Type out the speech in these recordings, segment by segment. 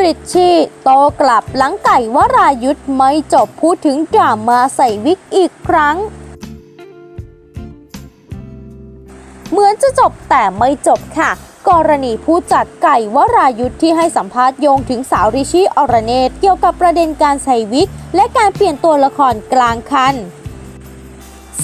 ริชชี่โตกลับหลังไก่วรายุทธไม่จบพูดถึงดราม่าใส่วิกอีกครั้ง เหมือนจะจบแต่ไม่จบค่ะ กรณีผู้จัดไก่วรายุทธที่ให้สัมภาษณ์โยงถึงสาวริชี่อรเนตเกี่ยวกับประเด็นการใส่วิก และการเปลี่ยนตัวละครกลางคัน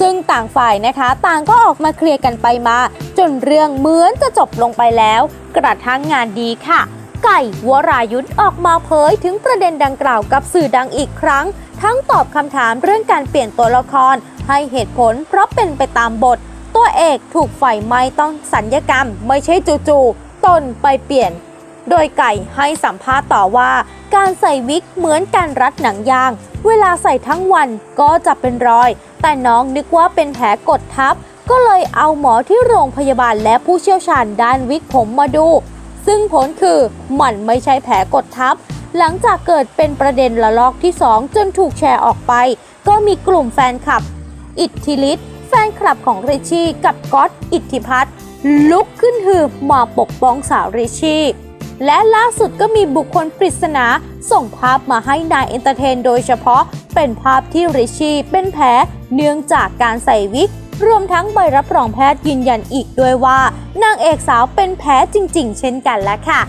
ซึ่งต่างฝ่ายนะคะต่างก็ออกมาเคลียร์กันไปมา จนเรื่องเหมือนจะจบลงไปแล้ว กระทั่งงานดีค่ะ ไก่วรายุทธ์ออกมาเผยถึงประเด็นดังกล่าวกับสื่อดังอีกครั้ง ทั้งตอบคำถามเรื่องการเปลี่ยนตัวละคร ให้เหตุผลเพราะเป็นไปตามบท ตัวเอกถูกไฟไหม้ต้องสัญญกรรม ไม่ใช่จู่ๆตนไปเปลี่ยน โดยไก่ให้สัมภาษณ์ต่อว่า การใส่วิกเหมือนการรัดหนังยาง เวลาใส่ทั้งวันก็จะเป็นรอย แต่น้องนึกว่าเป็นแผลกดทับก็เลยเอาหมอที่โรงพยาบาลและผู้เชี่ยวชาญด้านวิกผมมาดู ซึ่งผลคือมันไม่ใช่แผลกดทับ หลังจากเกิดเป็นประเด็นระลอกที่ 2 จนถูกแชร์ออกไป ก็มีกลุ่มแฟนคลับ อิทธิฤทธิ์แฟนคลับของริชี่กับก๊อตอิทธิพัฒน์ลุกขึ้นหืบมาปกป้องสาวริชี่และล่าสุดก็มีบุคคลปริศนาส่งภาพมาให้นายเอนเตอร์เทนโดยเฉพาะเป็นภาพที่ริชชี่เป็นแผลเนื่องจากการใส่วิก รวมทั้งใบรับรองแพทย์ยืนยันอีกด้วยว่านางเอกสาวเป็นแผลจริง ๆ เช่นกันแล้วค่ะ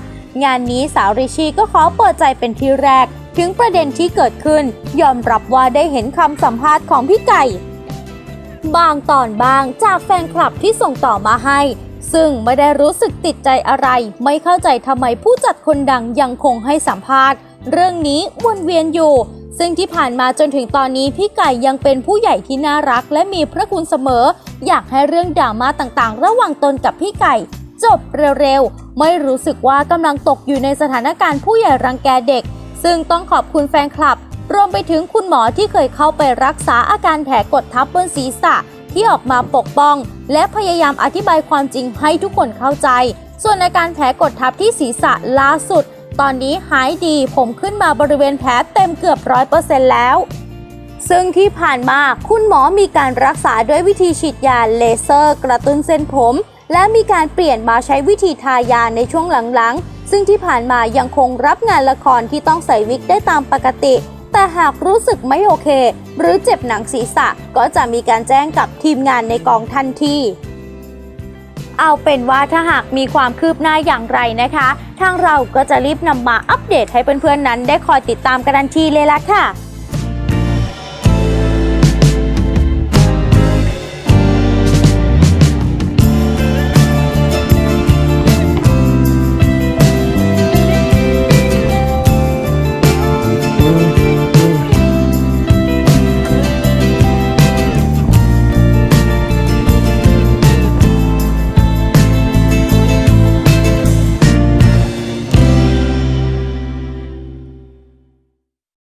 งานนี้สาวริชี่ก็ขอเปิดใจเป็นที่แรก ถึงประเด็นที่เกิดขึ้น ยอมรับว่าได้เห็นคำสัมภาษณ์ของพี่ไก่ บางตอนบางจากแฟนคลับที่ส่งต่อมาให้ ซึ่งไม่ได้รู้สึกติดใจอะไร ไม่เข้าใจทำไมผู้จัดคนดังยังคงให้สัมภาษณ์ เรื่องนี้วนเวียนอยู่ ซึ่งที่ผ่านมาจนถึงตอนนี้พี่ไก่ยังเป็นผู้ใหญ่ที่น่ารัก และมีพระคุณเสมอ อยากให้เรื่องดราม่าต่างๆ ระหว่างตนกับพี่ไก่ จบเร็วๆ ไม่รู้สึกว่ากำลังตกอยู่ในสถานการณ์ผู้ใหญ่รังแกเด็ก ซึ่งต้องขอบคุณแฟนคลับ รวมไปถึงคุณหมอที่เคยเข้าไปรักษาอาการแผลกดทับบนศีรษะที่ออกมาปกป้อง และพยายามอธิบายความจริงให้ทุกคนเข้าใจ ส่วนอาการแผลกดทับที่ศีรษะล่าสุด ตอนนี้หายดีผมขึ้นมาบริเวณแผลเต็มเกือบร้อยเปอร์เซ็นต์แล้ว ซึ่งที่ผ่านมาคุณหมอมีการรักษาด้วยวิธีฉีดยาเลเซอร์ กระตุ้นเส้นผม และมีการเปลี่ยนมาใช้วิธีทายาในช่วงหลังๆ ซึ่งที่ผ่านมายังคงรับงานละครที่ต้องใส่วิกได้ตามปกติ แต่หากรู้สึกไม่โอเค หรือเจ็บหนังศีรษะก็จะมีการแจ้งกับทีมงานในกองทันที เอาเป็นว่าถ้าหากมีความคืบหน้าอย่างไรนะคะ ทางเราก็จะรีบนำมาอัปเดตให้เพื่อนๆนั้นได้คอยติดตามกันทันทีเลยละค่ะ